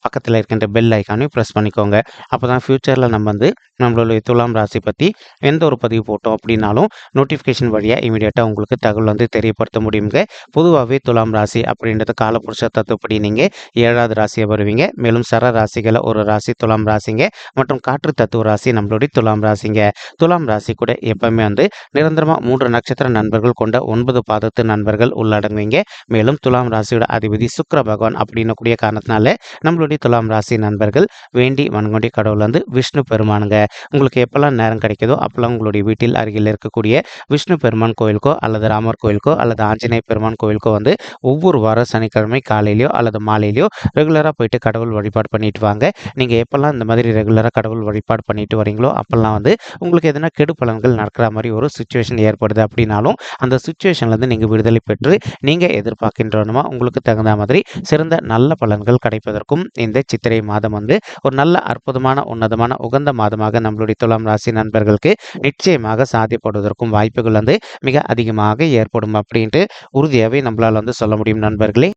பக்கத்தில் இருக்கின்ற பெல் ஐக்கானையும் ப்ரெஸ் பண்ணிக்கோங்க. அப்போ தான் ஃப்யூச்சரில் நம்ம வந்து நம்மளுடைய துலாம் ராசி பற்றி எந்த ஒரு பதிவு போட்டோம் அப்படின்னாலும் நோட்டிஃபிகேஷன் வழியாக இமீடியட்டாக உங்களுக்கு தகவல் வந்து தெரியப்படுத்த முடியுங்க பொதுவாகவே துலாம் ராசி அப்படின்றது காலப்புருஷ தத்துவப்படி நீங்கள் ஏழாவது ராசியை வருவீங்க. மேலும் சர ராசிகளை ஒரு ராசி துலாம் ராசிங்க. மற்றும் காற்று தத்துவ ராசி நம்மளுடைய துலாம் ராசிங்க. துலாம் ராசி கூட எப்பவுமே வந்து நிரந்தரமாக மூன்று நட்சத்திர நண்பர்கள் கொண்ட ஒன்பது பாதத்து நண்பர்கள் உள்ளடங்குவீங்க. மேலும் துலாம் ராசியோட அதிபதி சுக்கிர பகவான் அப்படின்னு கூடிய காரணத்தினால நம்மளுடைய துலாம் ராசி நண்பர்கள் வேண்டி வன்கொண்டி கடவுள் வந்து விஷ்ணு பெருமானுங்க. உங்களுக்கு எப்போல்லாம் நேரம் கிடைக்குதோ அப்போல்லாம் உங்களுடைய வீட்டில் அருகில் இருக்கக்கூடிய விஷ்ணு பெருமான் கோயிலுக்கோ அல்லது ராமர் கோயிலுக்கோ அல்லது ஆஞ்சநேய பெருமான் கோயிலுக்கோ வந்து ஒவ்வொரு வாரம் சனிக்கிழமை காலையிலையோ அல்லது மாலையிலையோ ரெகுலராக போயிட்டு கடவுள் வழிபாடு பண்ணிட்டு வாங்க. நீங்கள் எப்போல்லாம் இந்த மாதிரி ரெகுலராக கடவுள் வழிபாடு பண்ணிட்டு வரீங்களோ அப்போல்லாம் வந்து உங்களுக்கு எதனா கெடு பலன்கள் நடக்கிற மாதிரி ஒரு சுச்சுவேஷன் ஏற்படுது அப்படின்னாலும் அந்த சுச்சுவேஷன்லேருந்து நீங்கள் விடுதலை பெற்று நீங்கள் எதிர்பார்க்கின்றனமா உங்களுக்கு தகுந்த மாதிரி சிறந்த நல்ல பலன்கள் கிடைப்பதற்கும் இந்த சித்திரை மாதம் வந்து ஒரு நல்ல அற்புதமான உன்னதமான உகந்த மாதமாக நம்மளுடைய துலாம் ராசி நண்பர்களுக்கு நிச்சயமாக சாத்தியப்படுவதற்கும் வாய்ப்புகள் வந்து மிக அதிகமாக ஏற்படும் அப்படின்ட்டு உறுதியாகவே நம்மளால் வந்து சொல்ல முடியும் நண்பர்களே.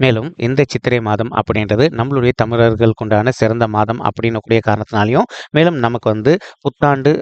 மேலும் இந்த சித்திரை மாதம் அப்படின்றது நம்மளுடைய தமிழர்களுக்கு உண்டான சிறந்த மாதம் அப்படின்னு கூடிய காரணத்தினாலையும் மேலும் நமக்கு வந்து புத்தாண்டு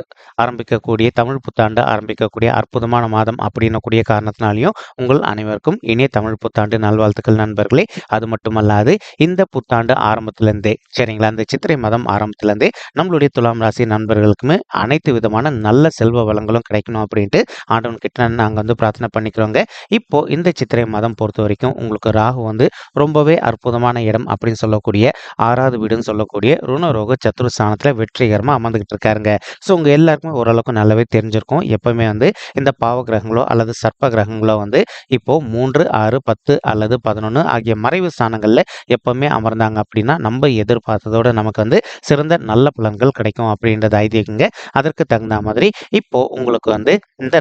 ஆரம்பிக்கக்கூடிய தமிழ் புத்தாண்டு ஆரம்பிக்கக்கூடிய அற்புதமான மாதம் அப்படின்னு கூடிய காரணத்தினாலையும் உங்கள் அனைவருக்கும் இனிய தமிழ் புத்தாண்டு நல்வாழ்த்துக்கள் நண்பர்களே. அது மட்டுமல்லாது இந்த புத்தாண்டு ஆரம்பத்திலேருந்தே சரிங்களா? இந்த சித்திரை மாதம் ஆரம்பத்திலேருந்தே நம்மளுடைய துலாம் ராசி நண்பர்களுக்குமே அனைத்து விதமான நல்ல செல்வ வளங்களும் கிடைக்கணும் அப்படின்ட்டு ஆண்டவன் கிட்ட நாங்கள் வந்து பிரார்த்தனை பண்ணிக்கிறோங்க. இப்போ இந்த சித்திரை மாதம் பொறுத்த வரைக்கும் உங்களுக்கு ராகு வந்து ரொம்பவே அற்புதமான இடம் அப்படின்னு சொல்லக்கூடிய ஆறாவது வீடுன்னு சொல்லக்கூடிய ருணரோக சத்துரு ஸ்தானத்தில் வெற்றிகரமாக அமர்ந்துகிட்டு இருக்காருங்க. ஸோ உங்கள் எல்லாருக்குமே ஓரளவுக்கு நல்லாவே தெரிஞ்சிருக்கும். எப்பவுமே வந்து இந்த பாவ கிரகங்களோ அல்லது சர்ப்ப கிரகங்களோ வந்து இப்போ மூன்று ஆறு பத்து அல்லது பதினொன்று ஆகிய மறைவு ஸ்தானங்களில் எப்பவுமே அமர்ந்தாங்க அப்படின்னா நம்ம எதிர்பார்த்ததோட நமக்கு வந்து சிறந்த நல்ல பலன்கள் கிடைக்கும் அப்படின்றது ஐதீகங்க. அதற்கு தகுந்த மாதிரி இப்போ உங்களுக்கு வந்து இந்த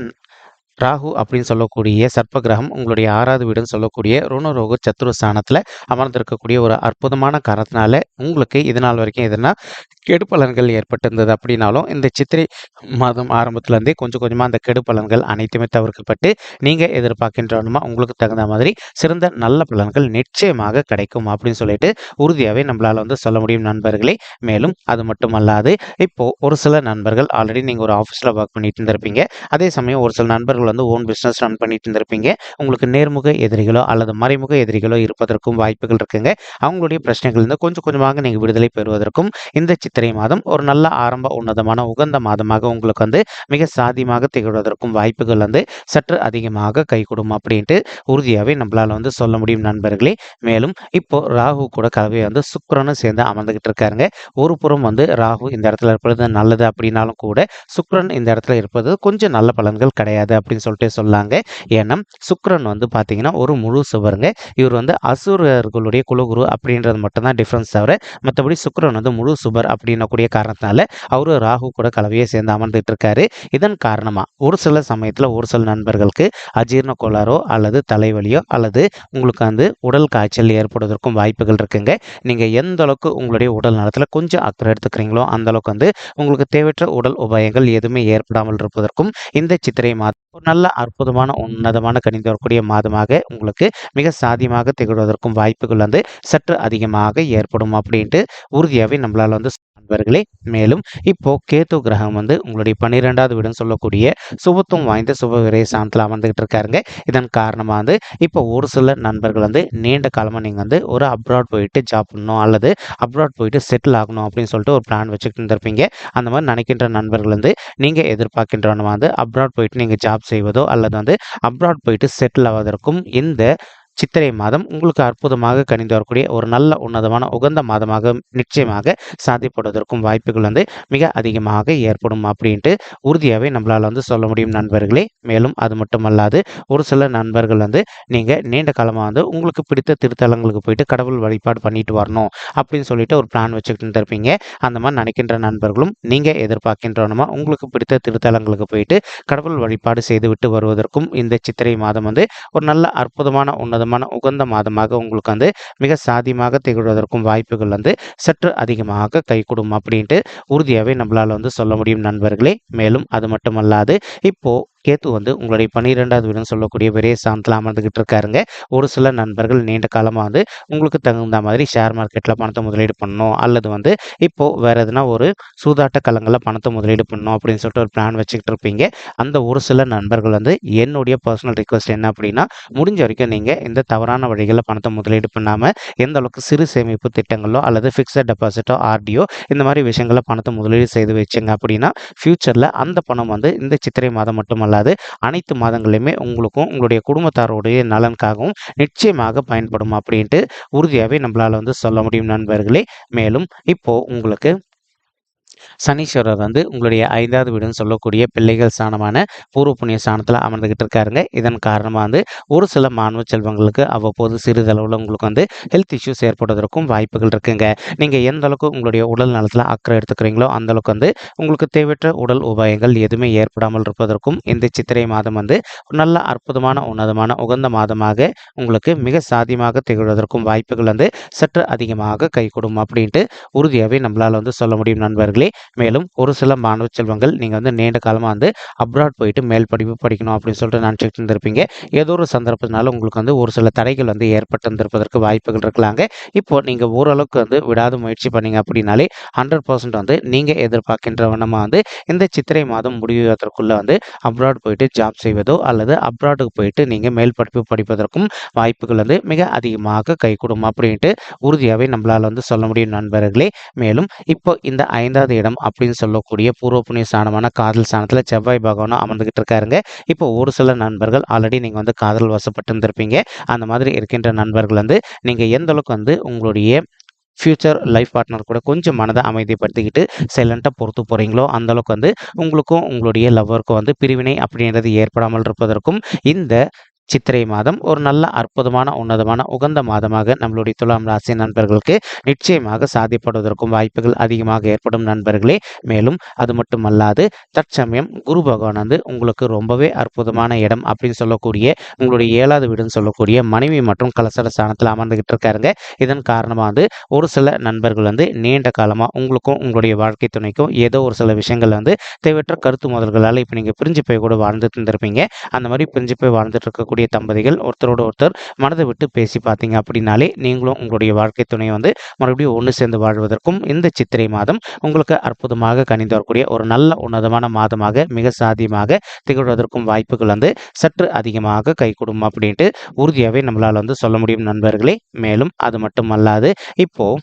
ராகு அப்படின்னு சொல்லக்கூடிய சர்ப்ப கிரகம் உங்களுடைய ஆறாவது வீடுன்னு சொல்லக்கூடிய ருணரோக சத்துருஸ்தானத்தில் அமர்ந்திருக்கக்கூடிய ஒரு அற்புதமான காரணத்தினால உங்களுக்கு இது நாள் வரைக்கும் எதுனா கெடு பலன்கள் ஏற்பட்டிருந்தது அப்படின்னாலும் இந்த சித்திரை மாதம் ஆரம்பத்துலேருந்தே கொஞ்சம் கொஞ்சமாக அந்த கெடு பலன்கள் அனைத்துமே தவிர்க்கப்பட்டு நீங்கள் எதிர்பார்க்கின்றனமா உங்களுக்கு தகுந்த மாதிரி சிறந்த நல்ல பலன்கள் நிச்சயமாக கிடைக்கும் அப்படின்னு சொல்லிட்டு உறுதியாகவே நம்மளால் வந்து சொல்ல முடியும் நண்பர்களே. மேலும் அது மட்டுமல்லாது இப்போது ஒரு சில நண்பர்கள் ஆல்ரெடி நீங்கள் ஒரு ஆஃபீஸில் ஒர்க் பண்ணிட்டு இருந்திருப்பீங்க. அதே சமயம் ஒரு சில நண்பர்கள் வந்து ஓன் பிஸ்னஸ் ரன் பண்ணிட்டு இருந்திருப்பீங்க. உங்களுக்கு நேர்முக எதிரிகளோ அல்லது மறைமுக எதிரிகளோ இருப்பதற்கும் வாய்ப்புகள் இருக்குங்க. அவங்களுடைய பிரச்சனைகள் இருந்து கொஞ்சம் கொஞ்சமாக நீங்கள் விடுதலை பெறுவதற்கும் இந்த சித்திரை மாதம் ஒரு நல்ல ஆரம்ப உன்னதமான உகந்த மாதமாக உங்களுக்கு வந்து மிக சாதியமாக திகழ்வதற்கும் வாய்ப்புகள் வந்து சற்று அதிகமாக கை கொடுக்கும் அப்படின்ட்டு உறுதியாகவே நம்மளால் வந்து சொல்ல முடியும் நண்பர்களே. மேலும் இப்போ ராகு கூட கலவையை வந்து சுக்கரனும் சேர்ந்து அமர்ந்துகிட்டு இருக்காருங்க. ஒரு புறம் வந்து ராகு இந்த இடத்துல இருப்பது நல்லது அப்படின்னாலும் கூட சுக்கரன் இந்த இடத்துல இருப்பது கொஞ்சம் நல்ல பலன்கள் கிடையாது அப்படின்னு சொல்லிட்டு சொல்லாங்க. ஏன்னா சுக்கரன் வந்து பார்த்தீங்கன்னா ஒரு முழு சுவருங்க. இவர் வந்து அசுரர்களுடைய குலகுரு அப்படின்றது மட்டும்தான் டிஃப்ரென்ஸ் தவிர மற்றபடி சுக்கரன் வந்து முழு சுபர் அப்படின்னக்கூடிய காரணத்தினால அவரு ராகு கூட கலவையை சேர்ந்து அமர்ந்துட்டு இருக்காரு இதன் காரணமாக ஒரு சில சமயத்தில் ஒரு சில நண்பர்களுக்கு அஜீரண கோளாறோ அல்லது தலைவலியோ அல்லது உங்களுக்கு வந்து உடல் காய்ச்சல் ஏற்படுவதற்கும் வாய்ப்புகள் இருக்குங்க. நீங்கள் எந்த அளவுக்கு உங்களுடைய உடல் நலத்தில் கொஞ்சம் அக்கறை எடுத்துக்கிறீங்களோ அந்த அளவுக்கு வந்து உங்களுக்கு தேவையற்ற உடல் உபாயங்கள் எதுவுமே ஏற்படாமல் இருப்பதற்கும் இந்த சித்திரை மாதம் ஒரு நல்ல அற்புதமான உன்னதமான கணிந்து வரக்கூடிய மாதமாக உங்களுக்கு மிக சாதியமாக திகழ்வதற்கும் வாய்ப்புகள் வந்து சற்று அதிகமாக ஏற்படும் அப்படின்ட்டு உறுதியாகவே நம்மளால் வந்து நண்பர்களே மேலும் இப்போ கேத்து கிரகம் வந்து உங்களுடைய பன்னிரெண்டாவது வீடுன்னு சொல்லக்கூடிய சுபத்துவம் வாய்ந்த சுப விரை சாந்தத்தில் அமர்ந்துகிட்டு இருக்காருங்க. இதன் காரணமாக வந்து இப்போ ஒரு சில நண்பர்கள் வந்து நீண்ட காலமாக நீங்கள் வந்து ஒரு அப்ராட் போயிட்டு ஜாப் பண்ணணும் அல்லது அப்ராட் போயிட்டு செட்டில் ஆகணும் அப்படின்னு சொல்லிட்டு ஒரு பிளான் வச்சுக்கிட்டு இருந்திருப்பீங்க. அந்த மாதிரி நினைக்கின்ற நண்பர்கள் வந்து நீங்கள் எதிர்பார்க்கின்றவன வந்து அப்ராட் போயிட்டு நீங்கள் ஜாப் செய்வதோ அல்லது வந்து அப்ராட் போயிட்டு செட்டில் ஆவதற்கும் இந்த சித்திரை மாதம் உங்களுக்கு அற்புதமாக கணிந்து வரக்கூடிய ஒரு நல்ல உன்னதமான உகந்த மாதமாக நிச்சயமாக சாதிப்படுவதற்கும் வாய்ப்புகள் வந்து மிக அதிகமாக ஏற்படும் அப்படின்ட்டு உறுதியாகவே நம்மளால் வந்து சொல்ல முடியும் நண்பர்களே. மேலும் அது மட்டுமல்லாது ஒரு சில நண்பர்கள் வந்து நீங்கள் நீண்ட காலமாக வந்து உங்களுக்கு பிடித்த திருத்தலங்களுக்கு போயிட்டு கடவுள் வழிபாடு பண்ணிட்டு வரணும் அப்படின்னு சொல்லிட்டு ஒரு பிளான் வச்சுக்கிட்டு இருப்பீங்க அந்த மாதிரி நினைக்கின்ற நண்பர்களும் நீங்கள் எதிர்பார்க்கின்றனமா உங்களுக்கு பிடித்த திருத்தலங்களுக்கு போயிட்டு கடவுள் வழிபாடு செய்துவிட்டு வருவதற்கும் இந்த சித்திரை மாதம் வந்து ஒரு நல்ல அற்புதமான மாதமான உகந்த மாதமாக உங்களுக்கு வந்து மிக சாதியமாக திகழ்வதற்கும் வாய்ப்புகள் வந்து சற்று அதிகமாக கைகூடும் அப்படின்ட்டு உறுதியாகவே நம்மளால் வந்து சொல்ல முடியும் நண்பர்களே. மேலும் அது மட்டுமல்லாது இப்போ கேத்து வந்து உங்களுடைய பன்னிரெண்டாவது வீடுன்னு சொல்லக்கூடிய பெரிய சாந்தத்தில் அமர்ந்துகிட்டு இருக்காருங்க. ஒரு சில நண்பர்கள் நீண்ட காலமாக வந்து உங்களுக்கு தகுந்த மாதிரி ஷேர் மார்க்கெட்டில் பணத்தை முதலீடு பண்ணணும். அல்லது வந்து இப்போது வேறு எதுனா ஒரு சூதாட்ட கலங்களில் பணத்தை முதலீடு பண்ணணும் அப்படின்னு சொல்லிட்டு ஒரு பிளான் வச்சுக்கிட்டு இருப்பீங்க. அந்த ஒரு சில நண்பர்கள் வந்து என்னுடைய பர்சனல் ரிக்வஸ்ட் என்ன அப்படின்னா முடிஞ்ச வரைக்கும் நீங்கள் இந்த தவறான வழிகளில் பணத்தை முதலீடு பண்ணாமல் எந்த அளவுக்கு சிறு சேமிப்பு திட்டங்களோ அல்லது ஃபிக்ஸட் டெபாசிட்டோ ஆர்டியோ இந்த மாதிரி விஷயங்களை பணத்தை முதலீடு செய்து வச்சுங்க அப்படின்னா ஃப்யூச்சரில் அந்த பணம் வந்து இந்த சித்திரை மாதம் மட்டுமல்லாது அனைத்து மாதங்களையுமே உங்களுக்கும் உங்களுடைய குடும்பத்தாருடைய நலனுக்காகவும் நிச்சயமாக பயன்படும் அப்படின்ட்டு உறுதியாகவே நம்மளால் வந்து சொல்ல முடியும் நண்பர்களே. மேலும் இப்போது உங்களுக்கு சனீஸ்வரர் வந்து உங்களுடைய ஐந்தாவது வீடுன்னு சொல்லக்கூடிய பிள்ளைகள் ஸ்தானமான பூர்வ புண்ணிய ஸ்தானத்தில் அமர்ந்துகிட்டு இருக்காருங்க. இதன் காரணமாக வந்து ஒரு சில மாணவ செல்வங்களுக்கு அவ்வப்போது சிறிதளவில் உங்களுக்கு வந்து ஹெல்த் இஷ்யூஸ் ஏற்படுவதற்கும் வாய்ப்புகள் இருக்குங்க. நீங்கள் எந்த அளவுக்கு உங்களுடைய உடல் நலத்தில் அக்கறை எடுத்துக்கிறீங்களோ அந்த அளவுக்கு வந்து உங்களுக்கு தேவையற்ற உடல் உபாயங்கள் எதுவுமே ஏற்படாமல் இருப்பதற்கும் இந்த சித்திரை மாதம் வந்து நல்ல அற்புதமான உன்னதமான உகந்த மாதமாக உங்களுக்கு மிக சாதியமாக திகழ்வதற்கும் வாய்ப்புகள் வந்து சற்று அதிகமாக கைகூடும் அப்படின்ட்டு உறுதியாகவே நம்மளால் வந்து சொல்ல முடியும் நண்பர்களே. மேலும் ஒரு சில மாணவ செல்வங்கள் நீங்கள் வந்து நீண்ட காலமாக வந்து அப்ராட் போயிட்டு மேல் படிப்பு படிக்கணும் அப்படின்னு சொல்லிட்டு நினச்சிட்டு இருந்திருப்பீங்க. ஏதோ ஒரு சந்தர்ப்பத்தினால உங்களுக்கு வந்து ஒரு சில தடைகள் வந்து ஏற்பட்டிருந்திருப்பதற்கு வாய்ப்புகள் இருக்கலாங்க. இப்போ நீங்கள் ஓரளவுக்கு வந்து விடாத முயற்சி பண்ணீங்க அப்படின்னாலே ஹண்ட்ரட் பர்சன்ட் வந்து நீங்கள் எதிர்பார்க்கின்ற வண்ணமாக வந்து இந்த சித்திரை மாதம் முடிவதற்குள்ளே வந்து அப்ராட் போயிட்டு ஜாப் செய்வதோ அல்லது அப்ராடுக்கு போயிட்டு நீங்கள் மேல் படிப்பு படிப்பதற்கும் வாய்ப்புகள் வந்து மிக அதிகமாக கைகூடும் அப்படின்ட்டு உறுதியாகவே நம்மளால் வந்து சொல்ல முடியும் நண்பர்களே. மேலும் இப்போ இந்த ஐந்தாவது இடம் அப்படின்னு சொல்லக்கூடிய பூர்வ புண்ணிய ஸ்தானமான காதல் ஸ்தானத்தில் செவ்வாய் பகவானும் அமர்ந்துகிட்டு இருக்காருங்க. இப்போ ஒரு சில நண்பர்கள் ஆல்ரெடி நீங்கள் வந்து காதல் வசப்பட்டு இருந்திருப்பீங்க அந்த மாதிரி இருக்கின்ற நண்பர்கள் வந்து நீங்கள் எந்த அளவுக்கு வந்து உங்களுடைய ஃப்யூச்சர் லைஃப் பார்ட்னர் கூட கொஞ்சம் மனதை அமைதிப்படுத்திக்கிட்டு சைலண்ட்டாக பொறுத்து போகிறீங்களோ அந்தளவுக்கு வந்து உங்களுக்கும் உங்களுடைய லவ்வருக்கும் வந்து பிரிவினை அப்படின்றது ஏற்படாமல் இருப்பதற்கும் இந்த சித்திரை மாதம் ஒரு நல்ல அற்புதமான உன்னதமான உகந்த மாதமாக நம்மளுடைய துலாம் ராசி நண்பர்களுக்கு நிச்சயமாக சாதிப்படுவதற்கும் வாய்ப்புகள் அதிகமாக ஏற்படும் நண்பர்களே. மேலும் அது மட்டுமல்லாது தற்சமயம் குரு பகவான் வந்து உங்களுக்கு ரொம்பவே அற்புதமான இடம் அப்படின்னு சொல்லக்கூடிய உங்களுடைய ஏழாவது வீடுன்னு சொல்லக்கூடிய மனைவி மற்றும் கலசர ஸ்தானத்தில் அமர்ந்துகிட்டு இருக்காருங்க. இதன் காரணமாக வந்து ஒரு சில நண்பர்கள் வந்து நீண்ட காலமாக உங்களுக்கும் உங்களுடைய வாழ்க்கை துணைக்கும் ஏதோ ஒரு சில விஷயங்கள் வந்து தேவையற்ற கருத்து முதல்களால் இப்போ நீங்கள் பிரிஞ்சு போய் கூட வாழ்ந்துட்டு இருந்திருப்பீங்க. அந்த மாதிரி பிரிஞ்சு போய் வாழ்ந்துட்டு இருக்கக்கூடிய தம்பதிகள் ஒருத்தரோட ஒருத்தர் மனதை விட்டு பேசி பார்த்தீங்க அப்படின்னாலே நீங்களும் உங்களுடைய வாழ்க்கை துணையை வந்து மறுபடியும் ஒன்று சேர்ந்து வாழ்வதற்கும் இந்த சித்திரை மாதம் உங்களுக்கு அற்புதமாக கணிந்து வரக்கூடிய ஒரு நல்ல உன்னதமான மாதமாக மிக சாதியமாக திகழ்வதற்கும் வாய்ப்புகள் வந்து சற்று அதிகமாக கைகூடும் அப்படின்ட்டு உறுதியாகவே நம்மளால் வந்து சொல்ல முடியும் நண்பர்களே. மேலும் அது மட்டும் அல்லாது இப்போது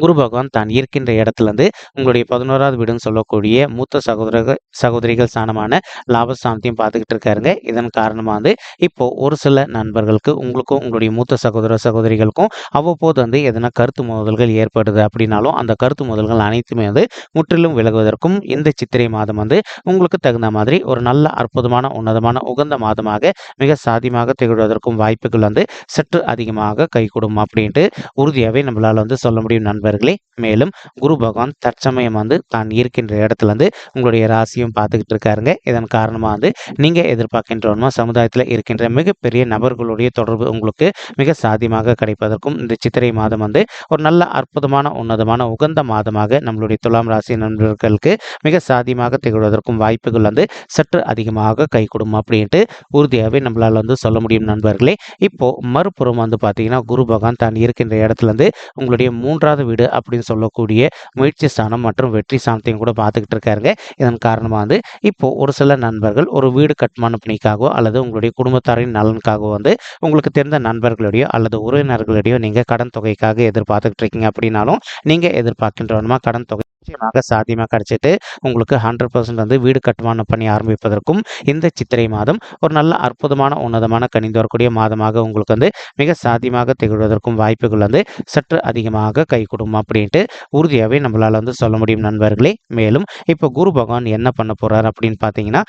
குரு பகவான் தான் இருக்கின்ற இடத்துலேருந்து உங்களுடைய பதினோராவது வீடுன்னு சொல்லக்கூடிய மூத்த சகோதர சகோதரிகள் ஸ்தானமான லாபஸ்தானத்தையும் பார்த்துக்கிட்டு இருக்காருங்க. இதன் காரணமாக வந்து இப்போ ஒரு சில நண்பர்களுக்கு உங்களுக்கும் உங்களுடைய மூத்த சகோதர சகோதரிகளுக்கும் அவ்வப்போது வந்து எதனா கருத்து மோதல்கள் ஏற்படுது அப்படின்னாலும் அந்த கருத்து மோதல்கள் அனைத்துமே வந்து முற்றிலும் விலகுவதற்கும் இந்த சித்திரை மாதம் வந்து உங்களுக்கு தகுந்த மாதிரி ஒரு நல்ல அற்புதமான உன்னதமான உகந்த மாதமாக மிக சாதியமாக திகழ்வதற்கும் வாய்ப்புகள் வந்து சற்று அதிகமாக கைகூடும் அப்படின்ட்டு உறுதியாகவே நம்மளால் வந்து சொல்ல முடியும். நண்பர்களே மேலும் குரு பகவான் தற்சமயம் வந்து தான் இருக்கின்ற இடத்துல வந்து உங்களுடைய ராசியும் பார்த்துக்கிட்டு இருக்காருங்க. இதன் காரணமாக வந்து நீங்கள் எதிர்பார்க்கின்றவனுமா சமுதாயத்தில் இருக்கின்ற மிகப்பெரிய நபர்களுடைய தொடர்பு உங்களுக்கு மிக சாதியமாக கிடைப்பதற்கும் இந்த சித்திரை மாதம் வந்து ஒரு நல்ல அற்புதமான உன்னதமான உகந்த மாதமாக நம்மளுடைய துலாம் ராசி நண்பர்களுக்கு மிக சாதியமாக திகழ்வதற்கும் வாய்ப்புகள் வந்து சற்று அதிகமாக கைகூடும் அப்படின்ட்டு உறுதியாகவே நம்மளால் வந்து சொல்ல முடியும் நண்பர்களே. இப்போ மறுபுறம் வந்து பார்த்தீங்கன்னா குரு பகவான் தான் இருக்கின்ற இடத்துல இருந்து உங்களுடைய மூன்றாவது வீடு அப்படின்னு சொல்லக்கூடிய முயற்சி ஸ்தானம் மற்றும் வெற்றி ஸ்தானத்தையும் கூட பார்த்துக்கிட்டு இருக்காருங்க. இதன் காரணமாக வந்து இப்போ ஒரு சில நண்பர்கள் ஒரு வீடு கட்டுமான பணிக்காகவோ அல்லது உங்களுடைய குடும்பத்தாரின் நலனுக்காகவோ வந்து உங்களுக்கு தெரிந்த நண்பர்களிடையோ அல்லது உறவினர்களிடையோ நீங்கள் கடன் தொகைக்காக எதிர்பார்த்துக்கிட்டு இருக்கீங்க அப்படின்னாலும் நீங்கள் எதிர்பார்க்கின்றவனுமா கடன் தொகை நிச்சயமாக சாத்தியமாக கிடைச்சிட்டு உங்களுக்கு ஹண்ட்ரட் பர்சன்ட் வந்து வீடு கட்டுமானம் பண்ணி ஆரம்பிப்பதற்கும் இந்த சித்திரை மாதம் ஒரு நல்ல அற்புதமான உன்னதமான கணிந்து வரக்கூடிய மாதமாக உங்களுக்கு வந்து மிக சாத்தியமாக திகழ்வதற்கும் வாய்ப்புகள் வந்து சற்று அதிகமாக கை கொடுக்கும் அப்படின்ட்டு உறுதியாகவே நம்மளால் வந்து சொல்ல முடியும் நண்பர்களே. மேலும் இப்போ குரு பகவான் என்ன பண்ண போகிறார் அப்படின்னு பார்த்தீங்கன்னா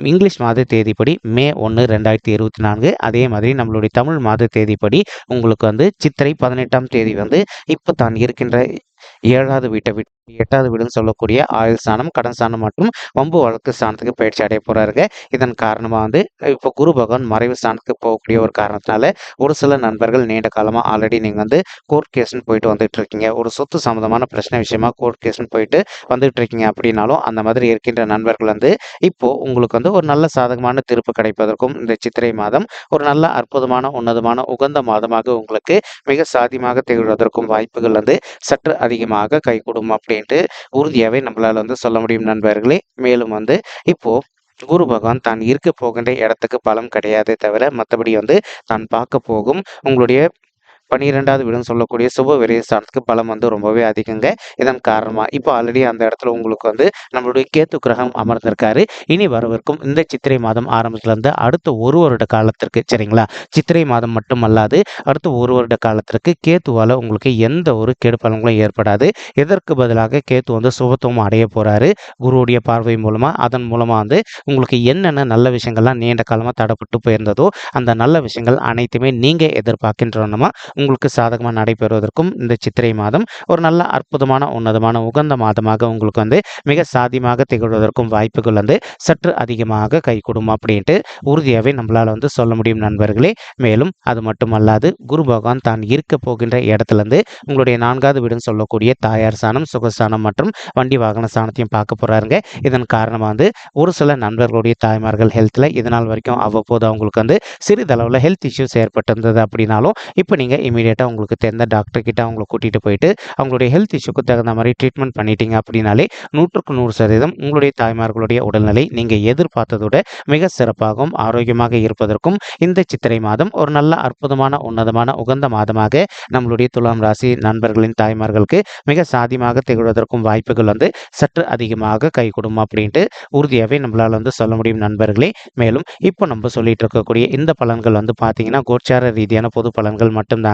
இங்கிலீஷ் மாத தேதிப்படி மே ஒன்று ரெண்டாயிரத்தி இருபத்தி நான்கு அதே மாதிரி நம்மளுடைய தமிழ் மாத தேதிப்படி உங்களுக்கு வந்து சித்திரை பதினெட்டாம் தேதி வந்து இப்போ தான் இருக்கின்ற ஏழாவது வீட்டை விட்டு எட்டாவது வீடுன்னு சொல்லக்கூடிய ஆயுள் ஸ்தானம் கடன் ஸ்தானம் மற்றும் வம்பு வழக்கு ஸ்தானத்துக்கு பயிற்சி அடைய போறாருங்க. இதன் காரணமாக வந்து இப்போ குரு பகவான் மறைவு ஸ்தானத்துக்கு போகக்கூடிய ஒரு காரணத்தினால ஒரு சில நண்பர்கள் நீண்ட காலமாக ஆல்ரெடி நீங்கள் வந்து கோர்ட் கேஸ்ன்னு போயிட்டு வந்துட்டு இருக்கீங்க. ஒரு சொத்து சம்மந்தமான பிரச்சனை விஷயமா கோர்ட் கேஸ்ன்னு போயிட்டு வந்துட்டு இருக்கீங்க அப்படின்னாலும் அந்த மாதிரி இருக்கின்ற நண்பர்கள் வந்து இப்போ உங்களுக்கு வந்து ஒரு நல்ல சாதகமான தீர்ப்பு கிடைப்பதற்கும் இந்த சித்திரை மாதம் ஒரு நல்ல அற்புதமான உன்னதமான உகந்த மாதமாக உங்களுக்கு மிக சாதியமாக திகழ்வதற்கும் வாய்ப்புகள் வந்து சற்று அதிகமாக கைகூடும். அப்படின்ட்டு உறுதியாகவே நம்மளால் வந்து சொல்ல முடியும் நண்பர்களே. மேலும் வந்து இப்போ குரு பகவான் தான் இருக்க போகின்ற இடத்துக்கு பலம் கிடையாது தவிர மற்றபடி வந்து தான் பார்க்க போகும். உங்களுடைய பன்னிரெண்டாவது வீடுன்னு சொல்லக்கூடிய சுப விரயஸ்தானத்துக்கு பலம் வந்து ரொம்பவே அதிகங்க. இதன் காரணமாக இப்போ ஆல்ரெடி அந்த இடத்துல உங்களுக்கு வந்து நம்மளுடைய கேத்து கிரகம் அமர்ந்திருக்காரு. இனி வரவிருக்கும் இந்த சித்திரை மாதம் ஆரம்பத்துலேருந்து அடுத்த ஒரு வருட காலத்திற்கு சரிங்களா? சித்திரை மாதம் மட்டும் அல்லாது அடுத்த ஒரு வருட காலத்திற்கு கேத்துவால் உங்களுக்கு எந்த ஒரு கெடு பலன்களும் ஏற்படாது. இதற்கு பதிலாக கேத்து வந்து சுபத்துவம் அடைய போகிறாரு குருவுடைய பார்வை மூலமாக அதன் மூலமாக வந்து உங்களுக்கு என்னென்ன நல்ல விஷயங்கள்லாம் நீண்ட காலமாக தடப்பட்டு போயிருந்ததோ அந்த நல்ல விஷயங்கள் அனைத்துமே நீங்கள் எதிர்பார்க்கின்றனமா உங்களுக்கு சாதகமாக நடைபெறுவதற்கும் இந்த சித்திரை மாதம் ஒரு நல்ல அற்புதமான உன்னதமான உகந்த மாதமாக உங்களுக்கு வந்து மிக சாதியமாக திகழ்வதற்கும் வாய்ப்புகள் வந்து சற்று அதிகமாக கைகூடும் அப்படின்ட்டு உறுதியாகவே நம்மளால் வந்து சொல்ல முடியும் நண்பர்களே. மேலும் அது மட்டுமல்லாது குரு பகவான் தான் இருக்க போகின்ற இடத்துலேருந்து உங்களுடைய நான்காவது வீடுன்னு சொல்லக்கூடிய தாயார் சாணம் சுகஸ்தானம் மற்றும் வண்டி வாகன சாணத்தையும் பார்க்க போகிறாருங்க இதன் காரணமாக வந்து ஒரு சில நண்பர்களுடைய தாய்மார்கள் ஹெல்த்தில் இதனால் வரைக்கும் அவ்வப்போது அவங்களுக்கு வந்து சிறிதளவில் ஹெல்த் இஷ்யூஸ் ஏற்பட்டிருந்தது அப்படின்னாலும் இப்போ நீங்கள் இமீடியட்டாக உங்களுக்கு தெரிந்த டாக்டர்கிட்ட அவங்களை கூட்டிகிட்டு போயிட்டு அவங்களுடைய ஹெல்த் இஷ்யூக்கு தகுந்த மாதிரி ட்ரீட்மெண்ட் பண்ணிட்டீங்க அப்படின்னாலே நூற்றுக்கு நூறு சதவீதம் உங்களுடைய தாய்மார்களுடைய உடல்நிலை நீங்கள் எதிர்பார்த்ததோட மிக சிறப்பாகவும் ஆரோக்கியமாக இருப்பதற்கும் இந்த சித்திரை மாதம் ஒரு நல்ல அற்புதமான உன்னதமான உகந்த மாதமாக நம்மளுடைய துலாம் ராசி நண்பர்களின் தாய்மார்களுக்கு மிக சாதியமாக திகழ்வதற்கும் வாய்ப்புகள் வந்து சற்று அதிகமாக கைகூடும் அப்படின்ட்டு உறுதியாகவே நம்மளால் வந்து சொல்ல முடியும் நண்பர்களே. மேலும் இப்போ நம்ம சொல்லிட்டு இருக்கக்கூடிய இந்த பலன்கள் வந்து பார்த்தீங்கன்னா கோச்சார ரீதியான பொது பலன்கள் மட்டும்தாங்க.